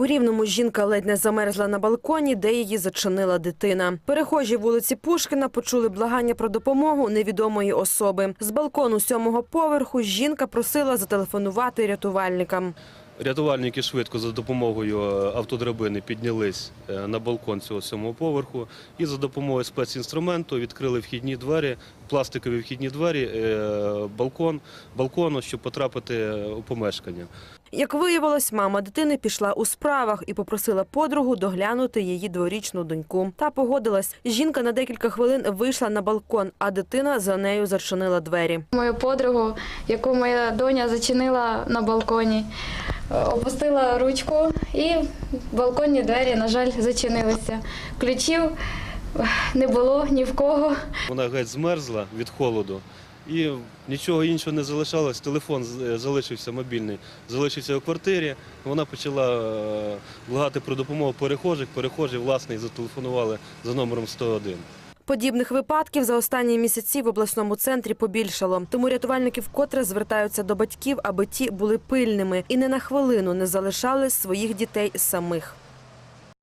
У рівному жінка ледь не замерзла на балконі, де її зачинила дитина. Перехожі вулиці Пушкіна почули благання про допомогу невідомої особи. З балкону сьомого поверху жінка просила зателефонувати рятувальникам. Рятувальники швидко за допомогою е, автодрабини піднялись е, на балкон цього сьомого поверху і за допомогою спецінструменту відкрили вхідні двері, пластикові вхідні двері е, балкон, балкону, щоб потрапити у помешкання. Як виявилось, мама дитини пішла у справах і попросила подругу доглянути її дворічну доньку. Та погодилась. Жінка на декілька хвилин вийшла на балкон, а дитина за нею зачинила двері. Мою подругу, яку моя доня зачинила на балконі, опустила ручку і балконні двері, на жаль, зачинилися. Ключів не було ні в кого. Вона геть змерзла від холоду. І нічого іншого не залишалось. Телефон залишився мобільний, залишився у квартирі. Вона почала е, благати про допомогу перехожих. Перехожі власне зателефонували за номером 101. Подібних випадків за останні місяці в обласному центрі побільшало. Тому рятувальники вкотре звертаються до батьків, аби ті були пильними і не на хвилину не залишали своїх дітей самих.